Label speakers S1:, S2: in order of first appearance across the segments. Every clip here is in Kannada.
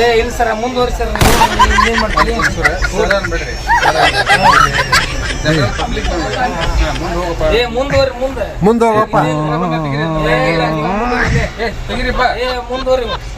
S1: ಏ ಇಲ್ಲ ಸರ್ ಮುಂದುವರಿ ಸರ್ ಏನ್ ಮಾಡ್ತೀರಿ ಏ ಮುಂದುವರಿ ಮುಂದೆ.
S2: ಮುಂದೆ ಹೋಗಪ್ಪ
S1: ಏ, ಮುಂದುವರಿ.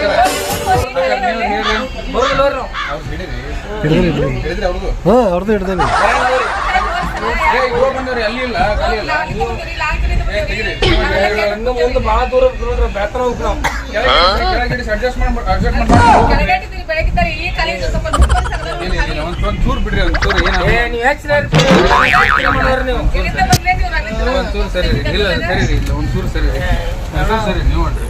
S1: ದೂರ.
S3: ದೂರ
S2: ಹಾ ಅವ್ರದ್ದು ಹಿಡ್ದೇವಿ
S1: ದೂರ ದೂರ
S3: ಒಂದ್ ಒಂದ್ ಚೂರು ಬಿಡ್ರಿ ಒಂದು ಚೂರು ಏನ
S1: ಏ ನೀವು
S3: ಸರಿ ರೀ ಇಲ್ಲ ಸರಿ ರೀ ಇಲ್ಲ ಒಂದ್ ಚೂರು ಸರಿ ಸರಿ ನೀವು ನೋಡ್ರಿ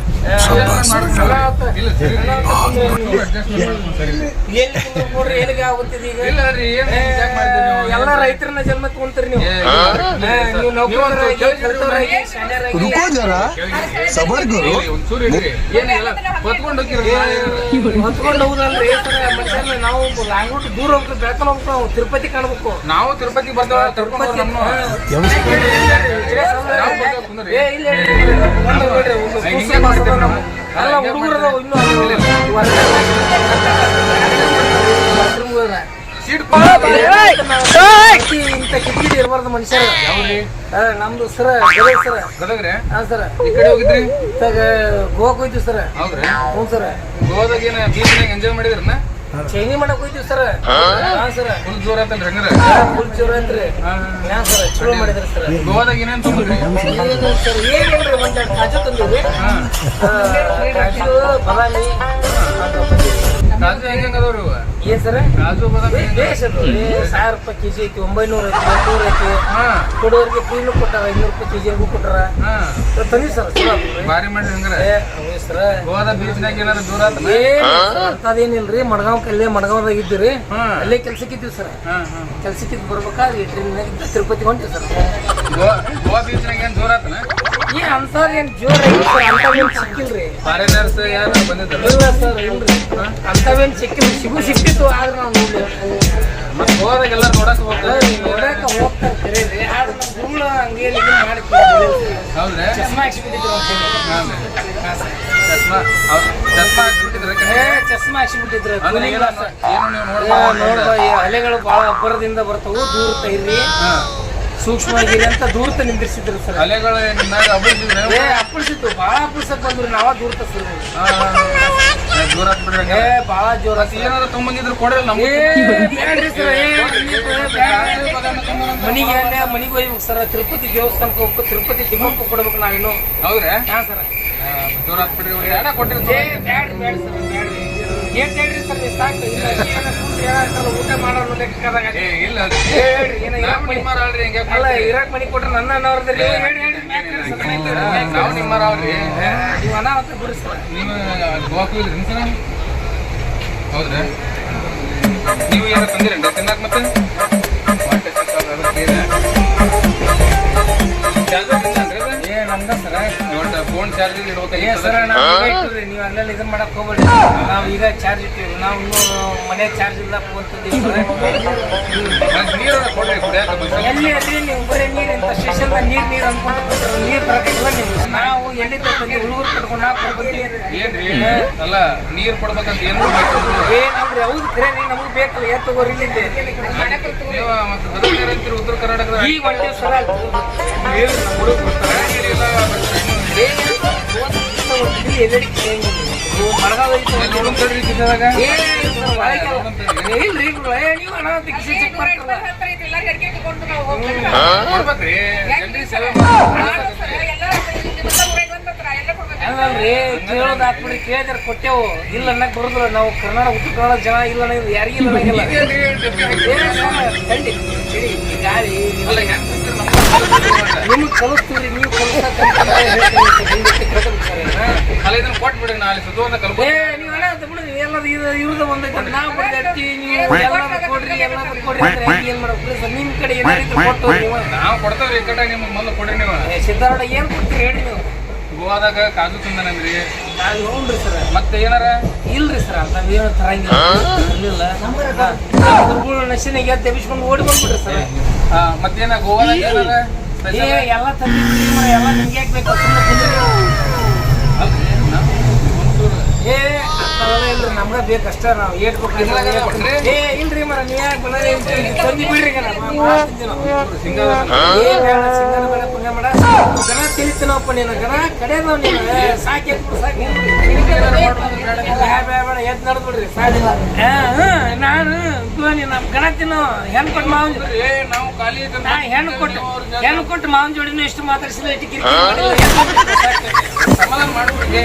S1: ಎಲ್ಲ ರೈತರನ್ನ ಜನ್ಮ ತಗೊಂತೀರಿ ನೀವು.
S3: ಹೊತ್ಕೊಂಡು
S1: ಹೋಗುದಲ್ರಿ ನಾವು ದೂರ ಹೋಗ್ಬೇಕು ಬೆಳ್ಕೊಂಡು ಹೋಗ್ಬೇಕು ನಾವು ತಿರುಪತಿ ಕಾಣಬೇಕು.
S3: ನಾವು ತಿರುಪತಿ ಬರ್ತಾವ
S1: ತಿರುಪತಿ ಕಿಟಕಿಡಿ ಇರಬಾರ್ದು ಮನುಷ್ಯರು ಆ, ನಮ್ದು ಸರ ಸರ
S3: ಗದಗ್ರೆ
S1: ಹಾ ಸರ
S3: ಈ ಕಡೆ ಹೋಗಿದ್ರಿ
S1: ಇತ್ತಾಗ ಗೋವಾಕ್ ಹೋಯ್ತೀವಿ ಸರ
S3: ಹೌದ್ರಿ
S1: ಹ್ಞೂ ಸರ
S3: ಗೋವಾದಾಗ ಏನ ಬೀಚ್ನಾಗ ಎಂಜಾಯ್ ಮಾಡಿದ್ರನ
S1: ಚೈನಿ ಮಾಡಕ್ ಹೋಯ್ತೀವಿ ಸರ ಹಾ ಸರ
S3: ಫುಲ್ ಜೋರ್ ಆತಲ್ರಿ ಹಂಗಾರ
S1: ಫುಲ್ ಜೋರ ಐತ್ರಿ ಹಾ ಸರ ಚಲೋ ಮಾಡಿದ್ರಿ ಸರ್
S3: ಗೋವಾದಾಗ ಏನೇನ್ ತೊಗೊಂಡ್ರಿ
S1: ಏನು ಸರ್ ಏನಿಲ್ರಿ ಒಂದ್ ಎರಡು ಕಾಜು ತಂದಿವ್ರಿ ಆ, ಕಾಜು ಬಾದಾಮಿ
S3: ಕಾಜು ಹೆಂಗ ಅದಾವ್ರಿ ಇವ
S1: ಏನ್ ಸರ್?
S3: ಕಾಜು ಬಾದಾಮಿ
S1: ಬೇಸ್ ಅದು ಸಾವಿರ ರೂಪಾಯಿ ಕೆಜಿ ಐತಿ ಒಂಬೈನೂರ ಐತಿ ಎಂಟ್ನೂರ ಐತಿ. ಕೊಡೋರಿಗೆ ಫ್ರೀನು ಕೊಟ್ಟಾರ ಐನೂರು ರೂಪಾಯಿ ಕೊಟ್ಟಾರ. ತಂದಿ ಸರ್
S3: ಹಂಗಾರ. ಗೋವಾದ ಬೀಚ್ನಾಗ ಏನಾರ ದೂರ ಆತನ?
S1: ಏನ್ ರೀ ಮಡ್ಗಾವ್ ಕಲ್ಲೇ ಮಡ್ಗಾವ್ದಾಗ ಇದ್ದೀರಿ.
S3: ಅಲ್ಲೇ
S1: ಅಲ್ಲೇ ಕೆಲ್ಸಕ್ಕಿದ್ದೀವಿ ಸರ್.
S3: ಕೆಲ್ಸಕ್ಕಿದ್ ಹಾ.
S1: ಕೆಲ್ಸಕ್ಕೆ ಬರ್ಬೇಕಾದ್ರೆ ಟ್ರೈನ್ ತಿರುಪತಿ ಹೊಂಟಿವಿ ಸರ್.
S3: ಗೋವಾ ಗೋವಾ ಬೀಚ್ನಾಗ ಏನ್ ದೂರ ಆತನ?
S1: ಈ ಅಂತದ್ ಏನ್ ಜೋರ್ ಅಂತವೇನ್ ಸಿಕ್ಕಿಲ್ರಿ?
S3: ಫಾರಿನರ್ಸ್ ಯಾರು ಬಂದಿದ್ರು
S1: ಇಲ್ಲ ಸರ್ ಇಲ್ರಿ. ಅಂತವೇನ್ ಸಿಕ್ಕಿಲ್ಲ ಸಿಗು ಆದ್ರೆ ನಾವು ನೋಡಿಲ್ಲ
S3: ಮತ್ತೆ ಗೋವಾದಾಗ ಎಲ್ಲಾರು ನೋಡಕ್ ಹೋಗ್ತಾರೆ
S1: ನೋಡಾಕ ಹೋಗ್ತಾರೆ ಕರೆ ರೀ. ಆದ್ರೆ ಮಾಡಿ.
S3: ಹೌದ್ರಿ?
S1: ಚಸ್ಮಾ ಹಾಕ್ಸಿಬಿಟ್ಟಿದ್ರು
S3: ಚಸ್ಮಾ ಚಸ್ಮಾ
S1: ಹಾಕ್ಸಿಬಿಟ್ಟಿದ್ರು
S3: ಏನೋ ನೀವು ನೋಡ್ಬೋದು
S1: ಅಲೆಗಳು ಬಹಳ ಅಬ್ಬರದಿಂದ ಬರ್ತವು ದೂರ ಇರ್ರಿ
S3: ಹಾ
S1: ಸೂಕ್ಷ್ಮವಾಗಿರಿ ಅಂತ ದೂರತ ನಿಂದಿರ್ಸಿದ್ರು ಸರ್.
S3: ಅಲೆಗಳು
S1: ಏ ಅಪ್ಪಳಿಸಿತ್ತು ಭಾಳ ಅಪ್ಪಳಿಸಕ್ ಬಂದ್ರು ನಾವ ದೂರತ ಸರ್.
S3: ದೂರ
S1: ಏ ಭಾಳ ಜೋರ
S3: ಏನಾರ ತುಂಬಂಗಿದ್ರು ಕೊಡ್ರಿ ನಮ್ಗೆ.
S1: ಮನಿಗೆ ಮನಿಗೆ ಹೋಗ್ಬೇಕು ಸರ್. ತಿರುಪತಿ ದೇವಸ್ಥಾನಕ್ಕೆ ಹೋಗ್ಬೇಕು ತಿರುಪತಿ ತಿಮ್ಮಕ್ಕ ಕೊಡ್ಬೇಕು ನಾವಿನ್ನು
S3: ಹೌದ್ರಾ?
S1: ಹಾ ಸರ್.
S3: ದೂರ ಆಗ್ಬಿಡ್ರಿ ಏನ ಕೊಟ್ಟಿರ್ತೀವಿ.
S1: ಬ್ಯಾಡ್ರಿ ಬ್ಯಾಡ್ರಿ ಸರ್ ಏನ್ ಹೇಳ್ರಿ ಸರ್ ಸಾಕು. ಊಟ ಮಾಡೋರು ಲೆಕ್ಕದಾಗ
S3: ಇಲ್ಲ.
S1: ಹೇಳ್ರಿ ಏನ ಅಲ್ಲ ಇರಾಕ್ ಮನಿ ಕೊಟ್ರೆ ನನ್ನ ಅನ್ನವ್ರದ್ರಿ.
S3: ನಾವು ನಿಮ್ಮ ಅಲ್ರಿ
S1: ನೀವು ಅನಾಹುತ ಬಿಡಿಸ್ತಾರ
S3: ನೀವು ಗೋವಾಕ್ ಹೋಗಿದ್ರಿ ಸರ್ ಹೌದ್ರಾ? ನೀವು ಏನಾರ ತಂದಿರೇನ್ರಿ? ತಿನ್ನಾಕ ಮತ್ತೆ? ಹೊಟ್ಟೆ ಫೋನ್ ಚಾರ್ಜ್
S1: ಏ ಸರ್ ನಾವು ಈಗ ಇಟ್ಟಿವ್ರಿ ನೀವು ಅಲ್ಲೆಲ್ಲ ಇದನ್ನ ಮಾಡಕ್ ಹೋಗ್ಬೇಡಿ. ನಾವು ಈಗ ಚಾರ್ಜ್ ಇಟ್ಟಿವಿ. ನಾವು ಇನ್ನೂ ಮನೆ ಚಾರ್ಜ್ ಇಲ್ಲ ಫೋನ್ ತಂದೀವಿ
S3: ನೀರು ಕೊಡ್ರಿ ಕುಡಿಯಾಕ ಬಸ್.
S1: ಎಲ್ಲಿ ಅದ್ರಿ ನೀವು ಬರೀ ನೀರು ಇಂಥ ಸ್ಟೇಷನ್ ನೀರ್ ನೀರ್ ಅನ್ಕೊಂಡು ನೀರ್ ಬರಕಿಲ್ಲ ನೀವು. ನಾವು ಎಲ್ಲಿ ತಂದು ಹುಡುಗರು ಕಟ್ಕೊಂಡು ನಾವು ಕೊಡ್ಬೇಕು
S3: ಏನ್ರಿ? ಅಲ್ಲ ನೀರ್ ಕೊಡ್ಬೇಕಂತ ಏನು ಬೇಕು
S1: ಏ ನಮ್ರಿ ಹೌದು ಕರೆ ನೀ ನಮ್ಗೆ ಬೇಕಲ್ಲ ಏನ್ ತಗೋರಿ ಇಲ್ಲಿಂದ
S3: ನೀವು ಮತ್ತೆ ಉತ್ತರ ಕರ್ನಾಟಕದ
S1: ಈಗ ಒಂದೇ ಸಲ ನಮ್ಮ ಹುಡುಗರು ಬರ್ತಾರೆ. ಕೇಳೋದ್ ಕೇಳಿದ್ರೆ ಕೊಟ್ಟೆವು ಇಲ್ಲ ಅನ್ನಕ್ ಬರುದಿಲ್ಲ ನಾವು ಕರ್ನಾಟಕ ಉತ್ತರ ಕನ್ನಡ ಜನ ಇಲ್ಲ ಅನ್ನೋದು ಯಾರಿಗೂ ಇಲ್ಲ ಅನ್ನಂಗಿಲ್ಲ.
S3: ಇದೇನ್ರಿ ಡಬ್ಬಿ ಹಾಕಿ?
S1: ಏ ಸ್ವಾಮಿ, ಖಂಡಿ, ಚಳಿ, ಈ ಗಾಳಿ
S3: ಅಲ್ಲ, ಹೆಂಗ್ ಸಿಗ್ತೀರಿ ನಮ್ಮ ಕಲ್ತ್ಕೊಂಡ್ರೆ?
S1: ನಿಮ್ಗೆ ಕಲಿಸ್ತೀವ್ರಿ ನೀವು ಕಲಿಸ್ತಾರೆ
S3: ಅಲ್ಲ ಇದನ್ನ ಕೊಟ್ಬಿಡಿ ನಾ ಅಲ್ಲಿ ಸುತ್ತುವಂತ
S1: ಏ
S3: ಕಲ್ಬೋದು
S1: ನೀವೆಲ್ಲ ಅಂತ ಬಿಡ್ರಿ ಎಲ್ಲದು ಇದು ಇವ್ರದ್ದು ಒಂದೈತೆ ನಾವು ಬಿಡ್ತಿ ನೀವು ಎಲ್ಲಾರು ಕೊಡ್ರಿ ಎಲ್ಲಾರು ಕೊಡ್ರಿ ಅಂದ್ರೆ ಹೆಂಗ್ ಏನ್ ಮಾಡ್ಬೇಕು ಸರ್ ನಿಮ್ ಕಡೆ ಏನಾದ್ರು ಕೊಟ್ಟು ನೀವು
S3: ನಾವು ಕೊಡ್ತೇವ್ರಿ ಈ ಕಡೆ ನಿಮ್ಗೆ ಮೊದಲು ಕೊಡ್ರಿ ನೀವು
S1: ಏ, ಸಿದ್ಧಾರೂಢ ಏನ್ ಕೊಡ್ತೀರಿ ಹೇಳಿ ನೀವು
S3: ಗೋವಾದಾಗ ಕಾಜು ತಿಂದನಂದ್ರಿ ಮತ್ತೆ ಏನಾರ?
S1: ಇಲ್ರಿ ಸರ್ ಅಂತ ಏನು ತರಂಗಿಲ್ಲ. ಇರ್ಲಿಲ್ಲ. ಗುರುಗಳು ನಶಿನಾಗ ಎದ್ದು ಓಡಿ ಬಂದ್ಬಿಡ್ರಿ ಸರ್.
S3: ಮತ್ತೇನ ಗೋವಾದಾಗ ಏನಾರ
S1: ಏ ಎಲ್ಲ ತಂದಿದ್ರಿ ಎಲ್ಲ ನಿಮ್ಗೆ ಯಾಕೆ ಬೇಕು? ಏ ಅಂಥವೆಲ್ಲ ಇಲ್ರಿ ನಮ್ಗ ಬೇಕಷ್ಟೇ ನಾವು ಏಟ್
S3: ಇದ್ರಾಗ
S1: ಏ ಇಲ್ರಿ ಮರ ನೀ ಯಾಕೆ ತಂದಿ ಬಿಡ್ರಿ ಪುಣ್ಯ ಮಾಡ ತಿಳಿತೀನಪ್ಪ ನೀನು ಗಣ ಕಡೆದವ ನೀನು ಸಾಕಿ ಸಾಕ್ ಎದ್ದು ನಡೆದು ಬಿಡ್ರಿ ಸಾಕಿಲ್ಲ ನಾನು ನಮ್ಮ ಗಣ ತಿನ್ನೋ ಹೆಣ್ಣು ಕೊಟ್ಟು ಮಾವನ್ ಜೋಡಿ
S3: ನಾವು ಖಾಲಿ
S1: ಹೆಣ್ಣು ಕೊಟ್ಟು ಹೆಣ್ಣು ಕೊಟ್ಟು ಮಾವನ್ ಜೋಡಿನೂ ಎಷ್ಟು ಮಾತಾಡ್ಸಿಲ್ಲ
S3: ಸಮಾಧಾನ ಮಾಡ್ಬಿಡಿ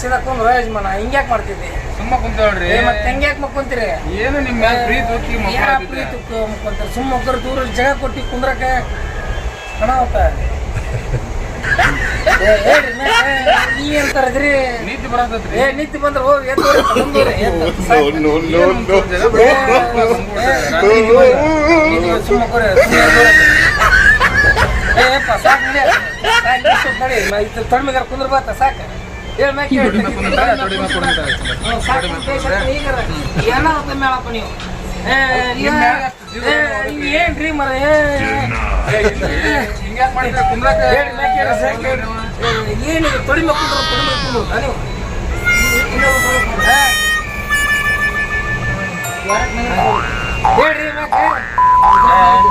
S1: ಸಿದಕ್ಕೊಂದು ಯಜಮಾನ ಹಿಂಗ್ಯಾಕ್ ಮಾಡ್ತಿದ್ದಿ
S3: ಸುಮ್ಮ ಕುಂತ್ರಿ
S1: ಏ ಮತ್ತೆ ಹೆಂಗ್ಯಾಕ್ ಮಕ್ಕೊಂತೀರಿ?
S3: ಏನು ನಿಮ್ಮ ಮ್ಯಾಲ್ ಪ್ರೀತಿ ಮಕ್ಕಳು
S1: ಪ್ರೀತಿ ಮಕ್ಕೊಂತಾರೆ? ಸುಮ್ಮ ಒಬ್ಬರು ದೂರ ಜಾಗ ಕೊಟ್ಟಿ ಕುಂದ್ರಕ ಹಣ ಹೋತ
S3: ನೀತಿ ಬರತೈತ್ರಿ
S1: ಏ ನಿತ್ತಿ ಬಂದ್ರೆ ಹೋಗಿ ಎದ್ದು ಹೋಗ್ರಿ, ತಗೊಂಡ್ಬರ್ರಿ, ಎದ್ದು. ಸಾಕು.
S2: No, no, no, no.
S1: ಏ, ನೀವು ಸುಮ್ಮ ಕೂರಿ, ಸುಮ್ನೆ ಎದ್ದು ಹೋಗ್ರಿ. ಏ, ಯಪ್ಪ, ಸಾಕ್ ನಡಿ. ಸಾಕ್ ಇಷ್ಟು ನಡಿ. ಮ- ಇಷ್ಟು ತೊಡ್ಮೆಗಾರ ಕುಂದ್ರ ಬಾತ ಸಾಕ ಹೇಳ್ ಮ್ಯಾಕ್ ಹೇಳ್. ಹ್ಞೂ, ಸಾಕು, ಉದ್ದೇಶ ಈಗಾರ. ಏನೋ ಹೊತ್ತ ಮೇಳಪ್ಪ ನೀವು ಏ, ಇಲ್ಲ. ಏ, ಇವ್ ಏನ್ರಿ ಮರ ಏ,
S3: ಹಿಂಗ್ಯಾಕ್ ಮಾಡಿದ್ರೆ ಕುಂದ್ರಾಕ
S1: ಹೇಳ್ ಮ್ಯಾಕ್ ಹೇಳ್, ಸಾಕ್ ಹೇಳ್. ಏ, ಏನಿದೆ ತೊಡಿಮೆ ಕುಂದ್ರ ನೀವು ಏ, ಹೇಳ್ರಿ ಮ್ಯಾಕ್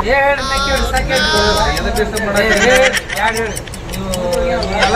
S1: ಹೇಳ್ರಿ ಮ್ಯಾಕ್ ಹೇಳ್ರಿ ಸಾಕ್ ಹೇಳ್ರಿ
S3: ಎದಕ್ disturb
S1: ಏ,
S3: ಮಾಡಾತ್ತೀರಿ?
S1: ಹೇಳ್ರಿ, ಯಾರ್ ಹೇಳ್ರಿ? ನೀವು ಎಲ್ಲ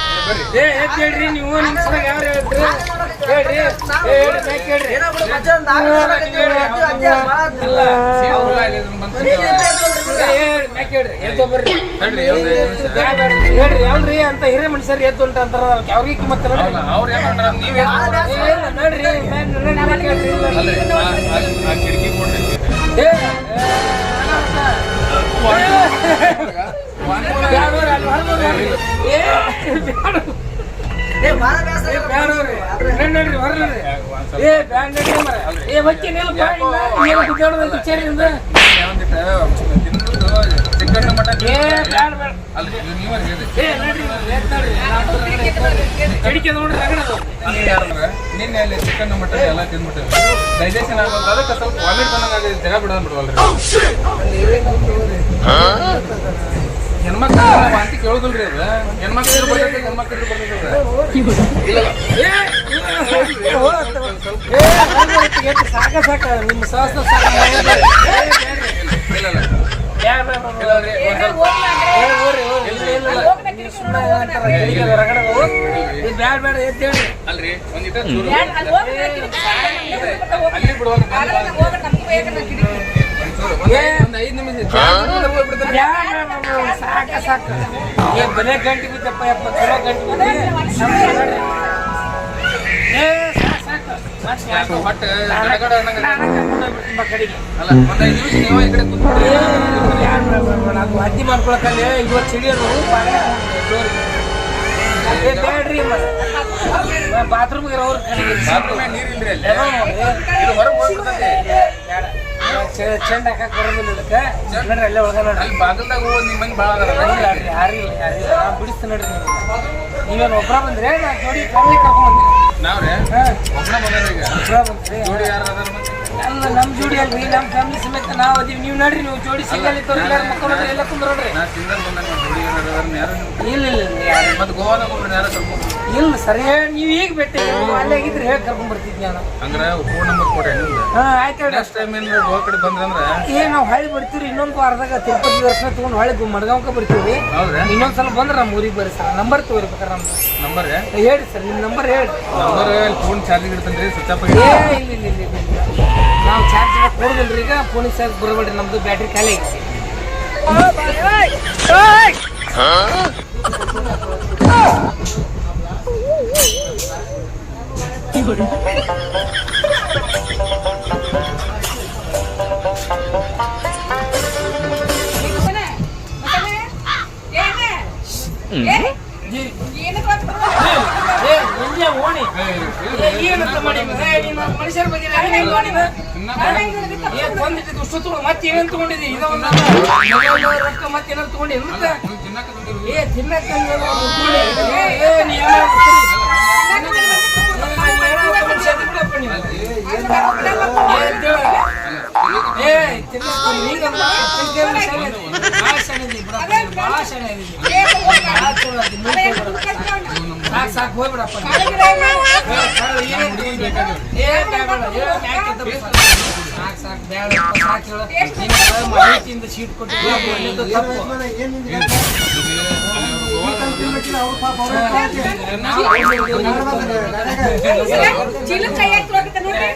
S1: ಹೇಳ್ರಿ ಹೇಳ್ರಿ. ಹೇಳ್ರಿ.
S3: ಏ,
S1: ಎದ್ದು ಹೇಳ್ರಿ ನೀವು ನಿಮ್ ಸಲ ಯಾರು ಹೇಳ್ತೀರಿ? ಹೇಳ್ರಿ. ಏ, ಹೇಳ್ರಿ, ಮ್ಯಾಕ್ ಹೇಳ್ರಿ. ಏ, ಹೇಳ್ರಿ, ಮ್ಯಾಕ್ ಹೇಳ್ರಿ. ಎದ್ದು ಬರ್ರಿ. ಹೇಳ್ರಿ ಯಾವ್ರಿ ಅಂತ ಹಿರೇ ಮನುಷ್ಯರು ಎದ್ದು ಉಂಟ ಅಂತಾರ ಅವ್ರಿಗೆ ಕಿಮ್ಮತ್ತ?
S3: ಅವ್ರ್ ಏನ್ ಮಾಡ್ತಾರ? ನೀವ್
S1: ನೋಡ್ರಿ ಹೇಳ್ರಿ.
S3: ಕಿಟಕಿ ಕೊಡ್ರಿ.
S1: ಏ,
S3: ನಿನ್ನೆ ಅಲ್ಲಿ ಚಿಕನ್ ಮಟನ್ ಎಲ್ಲ ತಿಂದ್ಬಿಟ್ಟು ಡೈಜೆಷನ್ ಅದಕ್ಕೆ ಸ್ವಲ್ಪ ವಾಮಿಟ್ ಬಂದಂಗ ಜಗ ಬಿಡೋದ್ ಬಿಡವಲ್ರಿ ಹೆಣ್ಮಕ್ಳು ವಾಂತಿ ಕೇಳೋದಿಲ್ರಿ ಅದು ಹೆಣ್ಮಕ್ಳು ಬರ್ತೈತೆ ಹೆಣ್ಮಕ್ಳು ಬರ್ತೈತಿ
S1: ಸಾಕ ಸಾಕ ನಿಮ್ಮ ಸಾಹಸ ಸಾಕ ಬ್ಯಾಡ, ಬ್ಯಾಡ, ಬ್ಯಾಡ.
S3: ಇಲ್ಲ ರೀ ಒಂದ್ ಸ್ವಲ್ಪ
S1: ಏ, ಹೋಗ್ರಿ, ಹೋಗ್ರಿ. ಇಲ್ಲ, ಇಲ್ಲ, ಇಲ್ಲ. ನೀವು ಸುಮ್ನೆ ಅಂತಾರ, ಕಡಿಕೆ ರಗಡದು. ಏ, ಬ್ಯಾಡ, ಬ್ಯಾಡ, ಎದ್ದು ಹೇಳ್ರಿ.
S3: ಅಲ್ರಿ ಒಂದಿಟ ಚೂರು
S4: ಅಲ್ಲಿ
S3: ಬಿಡುವಾಗ ಒಂದ್ ಐದ್ ನಿಮಿಷ
S1: ಸಾಕ ಸಾಕ. ಏ ಬರೇ ಗಂಟೆ ಬಿದ್ದಪ್ಪ ಎಪ್ಪತ್ತು ಚಲೋ ಗಂಟೆ ಬಿದ್ದಿ. ಏ ಸಾಕ್ ಸಾಕು. ಬಟ್ ಕರ್ಕೊಂಡು ಹೋಗ್ಬಿಡ್ತೀನಿ ಕಡೆಗೆ.
S3: ಅಲ್ಲ ಒಂದ್ ಐದು ನಿಮಿಷ ನೀವು ಈ ಕಡೆ
S1: ಬೇಡ ಅದು ಅಡ್ಡಿ ಮಾಡ್ಕೊಳಕಲ್ಲಿ ಇವತ್ತು ಚಿಡಿಯೋರು ಬೇಡ್ರಿ ಬಾತ್ರೂಮ್ಗೆ ಅವ್ರ ಕಡೆಗೆ
S3: ಬಾತ್ರೂಮ್ ನೀರ್ ಇಲ್ರಿ ಅಲ್ಲಿ. ಇದು ಹೊರಗೆ ಹೋಗ್ಬಿಡ್ತದೆ.
S1: ಚೆಂಡ ಹಾಕಕ್ ಬರೋದಿಲ್ಲ ಇದಕ್ಕೆ. ನೋಡ್ರಿ ಅಲ್ಲೇ ಒಳಗ ನೋಡ್ರಿ.
S3: ಅಲ್ಲಿ ಬಾಗಲ್ದಾಗ ಭಾಳ
S1: ಇಲ್ಲ ನೋಡ್ರಿ ಯಾರಿಲ್ಲ ಯಾರಿಲ್ಲ ನಾ ಬಿಡಿಸ್ತೀನಿ ನೋಡ್ರಿ ನೀವು. ನೀವೇನು ಒಬ್ಬರ ಬಂದ್ರೆ? ನಾ ಜೋಡಿ ಫ್ಯಾಮಿಲಿ ಕರ್ಕೊಂಡು ಬಂದಿರಿ
S3: ನಾವ್ರೆ?
S1: ಹಾಂ.
S3: ಈಗ
S1: ಒಬ್ಬರ ಬಂದ್ರಿ
S3: ಜೋಡಿ ಯಾರು ಅದಾರ ಮತ್ತೆ
S1: ಅಲ್ಲ ನಮ್ಮ ಫ್ಯಾಮಿಲಿ ಸಮೇತ ನಾವು ಅದೀವಿ. ನೀವು ನೋಡ್ರಿ ನೀವು ಜೋಡಿ ಸಿಗಲ್ಲಿ ಎಲ್ಲಾರು ಮಕ್ಕಳು ಎಲ್ಲ ಕುಂದ್ರ ನೋಡ್ರಿ
S3: ನಾ ಸಿಂಗಲ್ ಯಾರು
S1: ಇಲ್ಲ ಇಲ್ಲ
S3: ಮತ್ತೆ ಗೋವಾದಾಗ ಒಬ್ರು ಯಾರು
S1: ಇಲ್ಲ ಸರಿ ನೀವು ಈಗ ಭೇಟಿ ಅಲ್ಲೇ ಇದ್ರೆ ಹೇಳಿ ಕರ್ಕೊಂಡ್ ಬರ್ತಿದ್ವಿ ನಾನು.
S3: ಫೋನ್ ನಂಬರ್ ಕೊಡಿ
S1: ಹಾ ಆಯ್ತು ಹೇಳ್ರಿ.
S3: ನೆಕ್ಸ್ಟ್ ಟೈಮ್ ಏನಾರ ಗೋವಾ ಕಡೆ ಬಂದ್ರಂದ್ರೆ
S1: ಏ ನಾವು ಹೊಳ್ಳಿ ಬರ್ತೀವಿ ಇನ್ನೊಂದು ವಾರದಾಗ ತಿರುಪತಿ ದರ್ಶನ ತಗೊಂಡು ಹೊಳ್ಳಿ ಮಡ್ಗಾಂವ್ಕ ಬರ್ತೀವಿ ಇನ್ನೊಂದು ಸಲ ಬಂದ್ರೆ ನಮ್ಮ ಊರಿಗೆ ಬರ್ರಿ ಸರ್. ನಂಬರ್ ತಗೋರ್ಬೇಕಾರೆ ನಮ್ದು.
S3: ನಂಬರ್
S1: ಹೇಳಿ ಸರ್ ನಿಮ್ಮ ನಂಬರ್ ಹೇಳಿ.
S3: ನಂಬರ್ ಫೋನ್ ಚಾರ್ಜಿಂಗ್ ಇಡ್ತಾನೆ ರೀ ಸ್ವಿಚ್ ಆಫ್
S1: ಇಲ್ಲ ಇಲ್ಲ ನಾವು ಚಾರ್ಜ್ ಕೊಡೋದಿಲ್ರಿ ಈಗ ಫೋನಿಗೆ ಚಾರ್ಜ್ ಬರಬೇಡ್ರಿ ನಮ್ದು ಬ್ಯಾಟ್ರಿ ಖಾಲಿ ಆಗೈತಿ
S4: ಮಗನೇ, ಮಗನೇ, ಏನೇ? ಏ? ಏನಕ್ಕೆ ಮಾತಾಡ್ತಾ
S1: ಏ ಎಲ್ಲಿ ಓಣಿ ಏ, ಏನಂತ ಮಾಡಿ ಏ, ನೀನು ಮನುಷ್ಯರ ಬಗ್ಗೆ ಮತ್ತೆ ಏನು ಏನೇನು ತಗೊಂಡಿದ್ದಿ ಇದು ಒಂದು ರೊಕ್ಕ ಮತ್ತೆ ಏನಾರು ತಗೊಂಡಿ ಏ ತಿನ್ನಕ್ಕ ಏ ಏ ನೀ ಏನೋ ಅಲ್ಲ. ಸಾಕ್. ಮಾಹಿತಿಯಿಂದ ಶೀಟ್ ಕೊಟ್ಟು
S4: ಚೀಲ ಕೈ ಹಾಕಿ ಹೋಗುತ್ತೆ ನೋಡ್ರಿ